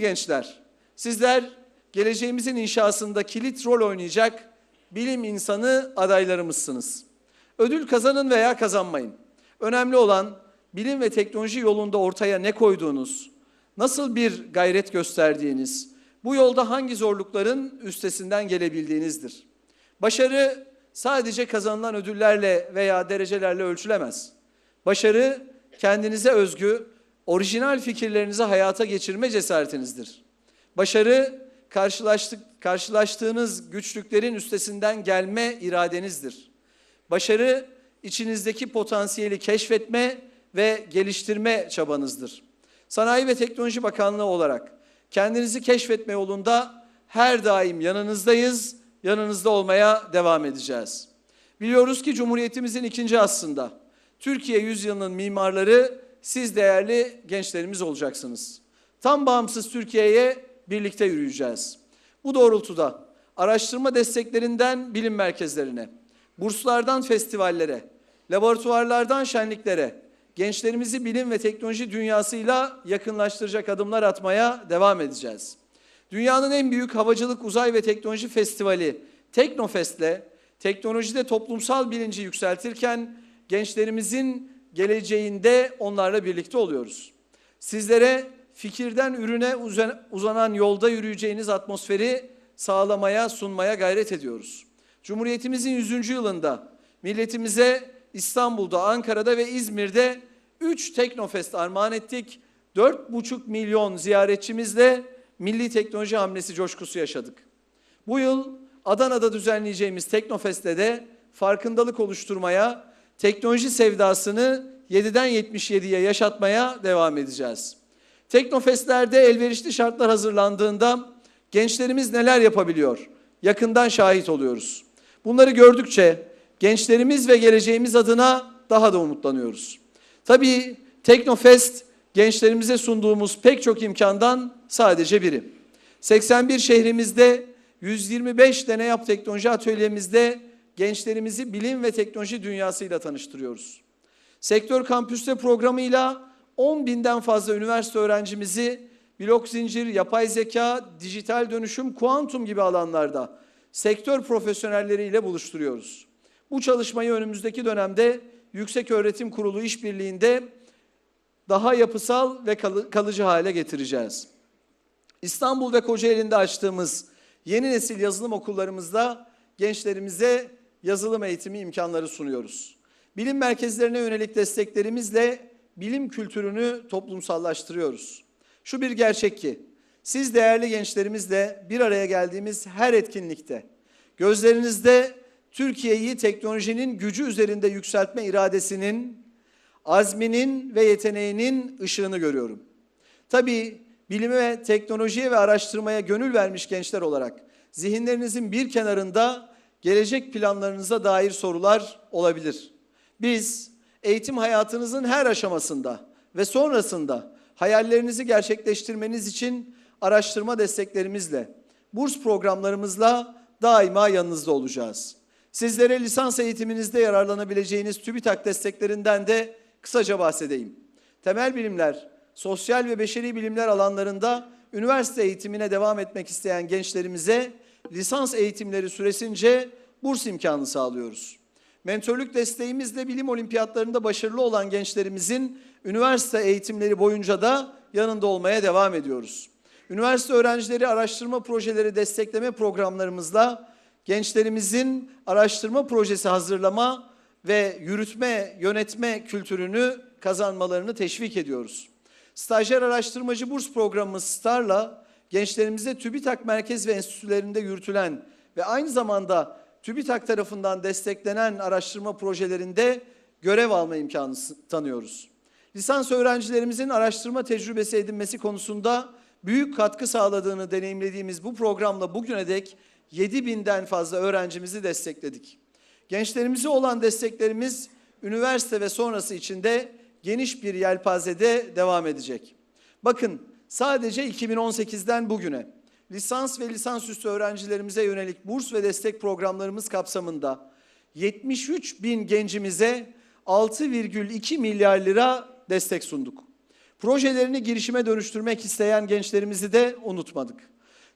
gençler, sizler geleceğimizin inşasında kilit rol oynayacak bilim insanı adaylarımızsınız. Ödül kazanın veya kazanmayın. Önemli olan bilim ve teknoloji yolunda ortaya ne koyduğunuz, nasıl bir gayret gösterdiğiniz, bu yolda hangi zorlukların üstesinden gelebildiğinizdir. Başarı sadece kazanılan ödüllerle veya derecelerle ölçülemez. Başarı kendinize özgü, orijinal fikirlerinizi hayata geçirme cesaretinizdir. Başarı karşılaştık, karşılaştığınız güçlüklerin üstesinden gelme iradenizdir. Başarı içinizdeki potansiyeli keşfetme ve geliştirme çabanızdır. Sanayi ve Teknoloji Bakanlığı olarak kendinizi keşfetme yolunda her daim yanınızdayız, yanınızda olmaya devam edeceğiz. Biliyoruz ki Cumhuriyetimizin ikinci aslında Türkiye yüzyılının mimarları siz değerli gençlerimiz olacaksınız. Tam bağımsız Türkiye'ye birlikte yürüyeceğiz. Bu doğrultuda araştırma desteklerinden bilim merkezlerine, burslardan festivallere, laboratuvarlardan şenliklere, gençlerimizi bilim ve teknoloji dünyasıyla yakınlaştıracak adımlar atmaya devam edeceğiz. Dünyanın en büyük havacılık, uzay ve teknoloji festivali Teknofest'le teknolojide toplumsal bilinci yükseltirken gençlerimizin geleceğinde onlarla birlikte oluyoruz. Sizlere fikirden ürüne uzanan yolda yürüyeceğiniz atmosferi sağlamaya, sunmaya gayret ediyoruz. Cumhuriyetimizin 100. yılında milletimize İstanbul'da, Ankara'da ve İzmir'de 3 Teknofest armağan ettik. 4,5 milyon ziyaretçimizle milli teknoloji hamlesi coşkusu yaşadık. Bu yıl Adana'da düzenleyeceğimiz Teknofest'te de farkındalık oluşturmaya, teknoloji sevdasını 7'den 77'ye yaşatmaya devam edeceğiz. Teknofestlerde elverişli şartlar hazırlandığında gençlerimiz neler yapabiliyor? Yakından şahit oluyoruz. Bunları gördükçe gençlerimiz ve geleceğimiz adına daha da umutlanıyoruz. Tabii Teknofest gençlerimize sunduğumuz pek çok imkandan sadece biri. 81 şehrimizde 125 deney yap teknoloji atölyemizde gençlerimizi bilim ve teknoloji dünyasıyla tanıştırıyoruz. Sektör kampüste programıyla 10 binden fazla üniversite öğrencimizi blok zincir, yapay zeka, dijital dönüşüm, kuantum gibi alanlarda sektör profesyonelleriyle buluşturuyoruz. Bu çalışmayı önümüzdeki dönemde Yüksek Öğretim Kurulu işbirliğinde daha yapısal ve kalıcı hale getireceğiz. İstanbul ve Kocaeli'nde açtığımız yeni nesil yazılım okullarımızda gençlerimize yazılım eğitimi imkanları sunuyoruz. Bilim merkezlerine yönelik desteklerimizle bilim kültürünü toplumsallaştırıyoruz. Şu bir gerçek ki siz değerli gençlerimizle bir araya geldiğimiz her etkinlikte gözlerinizde Türkiye'yi teknolojinin gücü üzerinde yükseltme iradesinin, azminin ve yeteneğinin ışığını görüyorum. Tabii bilime, teknolojiye ve araştırmaya gönül vermiş gençler olarak zihinlerinizin bir kenarında gelecek planlarınıza dair sorular olabilir. Biz eğitim hayatınızın her aşamasında ve sonrasında hayallerinizi gerçekleştirmeniz için araştırma desteklerimizle, burs programlarımızla daima yanınızda olacağız. Sizlere lisans eğitiminizde yararlanabileceğiniz TÜBİTAK desteklerinden de kısaca bahsedeyim. Temel bilimler, sosyal ve beşeri bilimler alanlarında üniversite eğitimine devam etmek isteyen gençlerimize lisans eğitimleri süresince burs imkanı sağlıyoruz. Mentörlük desteğimizle bilim olimpiyatlarında başarılı olan gençlerimizin üniversite eğitimleri boyunca da yanında olmaya devam ediyoruz. Üniversite öğrencileri araştırma projeleri destekleme programlarımızla gençlerimizin araştırma projesi hazırlama ve yürütme, yönetme kültürünü kazanmalarını teşvik ediyoruz. Stajyer araştırmacı burs programımız STAR'la gençlerimize TÜBİTAK merkez ve enstitülerinde yürütülen ve aynı zamanda TÜBİTAK tarafından desteklenen araştırma projelerinde görev alma imkanı tanıyoruz. Lisans öğrencilerimizin araştırma tecrübesi edinmesi konusunda büyük katkı sağladığını deneyimlediğimiz bu programla bugüne dek 7 binden fazla öğrencimizi destekledik. Gençlerimize olan desteklerimiz üniversite ve sonrası içinde geniş bir yelpazede devam edecek. Bakın sadece 2018'den bugüne lisans ve lisansüstü öğrencilerimize yönelik burs ve destek programlarımız kapsamında 73 bin gencimize 6,2 milyar lira destek sunduk. Projelerini girişime dönüştürmek isteyen gençlerimizi de unutmadık.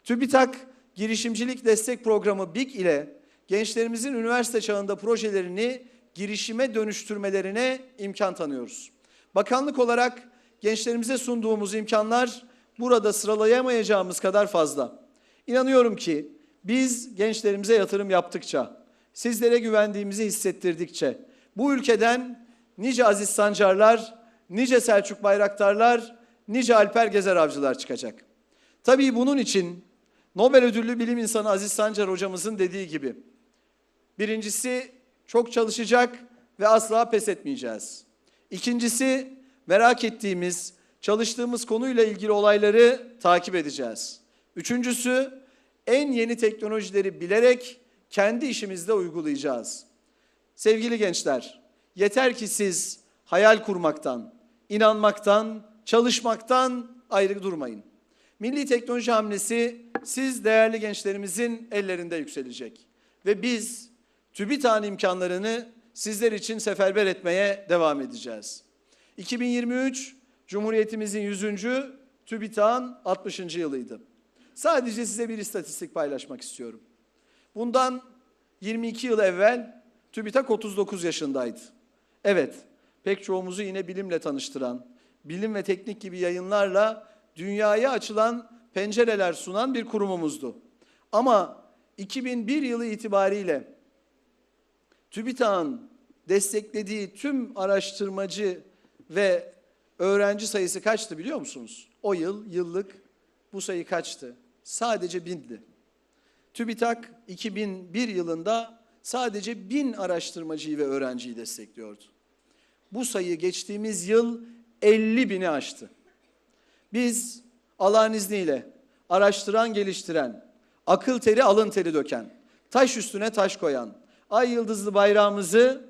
TÜBİTAK Girişimcilik Destek Programı BİG ile gençlerimizin üniversite çağında projelerini girişime dönüştürmelerine imkan tanıyoruz. Bakanlık olarak gençlerimize sunduğumuz imkanlar burada sıralayamayacağımız kadar fazla. İnanıyorum ki biz gençlerimize yatırım yaptıkça, sizlere güvendiğimizi hissettirdikçe, bu ülkeden nice Aziz Sancarlar, nice Selçuk Bayraktarlar, nice Alper Gezer Avcılar çıkacak. Tabii bunun için Nobel ödüllü bilim insanı Aziz Sancar hocamızın dediği gibi, birincisi çok çalışacak ve asla pes etmeyeceğiz. İkincisi merak ettiğimiz, çalıştığımız konuyla ilgili olayları takip edeceğiz. Üçüncüsü en yeni teknolojileri bilerek kendi işimizde uygulayacağız. Sevgili gençler, yeter ki siz hayal kurmaktan, inanmaktan, çalışmaktan ayrı durmayın. Milli teknoloji hamlesi siz değerli gençlerimizin ellerinde yükselecek. Ve biz TÜBİTAK'ın imkanlarını sizler için seferber etmeye devam edeceğiz. 2023 Cumhuriyetimizin 100. TÜBİTAK'ın 60. yılıydı. Sadece size bir istatistik paylaşmak istiyorum. Bundan 22 yıl evvel TÜBİTAK 39 yaşındaydı. Evet, pek çoğumuzu yine bilimle tanıştıran, bilim ve teknik gibi yayınlarla dünyaya açılan pencereler sunan bir kurumumuzdu. Ama 2001 yılı itibariyle TÜBİTAK'ın desteklediği tüm araştırmacı ve öğrenci sayısı kaçtı biliyor musunuz? O yıl yıllık bu sayı kaçtı? Sadece bindi. TÜBİTAK 2001 yılında sadece bin araştırmacıyı ve öğrenciyi destekliyordu. Bu sayı geçtiğimiz yıl 50 bini aştı. Biz Allah'ın izniyle araştıran, geliştiren, akıl teri, alın teri döken, taş üstüne taş koyan, ay yıldızlı bayrağımızı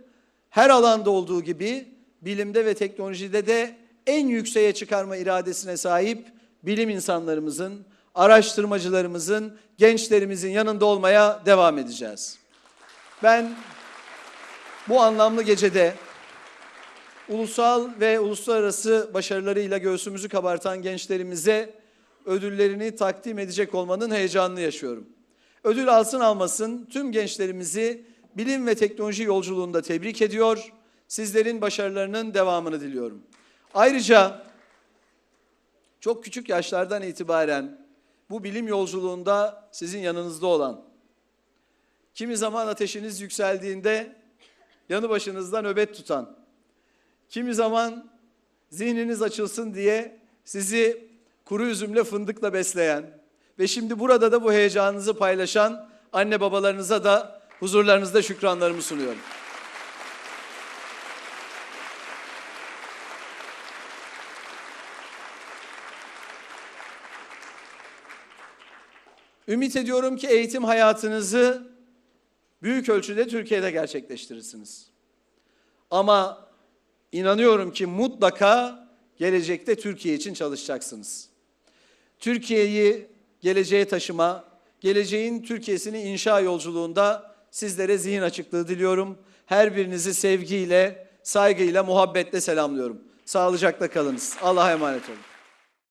her alanda olduğu gibi bilimde ve teknolojide de en yükseğe çıkarma iradesine sahip bilim insanlarımızın, araştırmacılarımızın, gençlerimizin yanında olmaya devam edeceğiz. Ben bu anlamlı gecede ulusal ve uluslararası başarılarıyla göğsümüzü kabartan gençlerimize ödüllerini takdim edecek olmanın heyecanını yaşıyorum. Ödül alsın almasın tüm gençlerimizi bilim ve teknoloji yolculuğunda tebrik ediyor. Sizlerin başarılarının devamını diliyorum. Ayrıca çok küçük yaşlardan itibaren bu bilim yolculuğunda sizin yanınızda olan, kimi zaman ateşiniz yükseldiğinde yanı başınızda nöbet tutan, kimi zaman zihniniz açılsın diye sizi kuru üzümle fındıkla besleyen ve şimdi burada da bu heyecanınızı paylaşan anne babalarınıza da huzurlarınızda şükranlarımı sunuyorum. Ümit ediyorum ki eğitim hayatınızı büyük ölçüde Türkiye'de gerçekleştirirsiniz. Ama inanıyorum ki mutlaka gelecekte Türkiye için çalışacaksınız. Türkiye'yi geleceğe taşıma, geleceğin Türkiye'sini inşa yolculuğunda sizlere zihin açıklığı diliyorum. Her birinizi sevgiyle, saygıyla, muhabbetle selamlıyorum. Sağlıcakla kalınız. Allah'a emanet olun.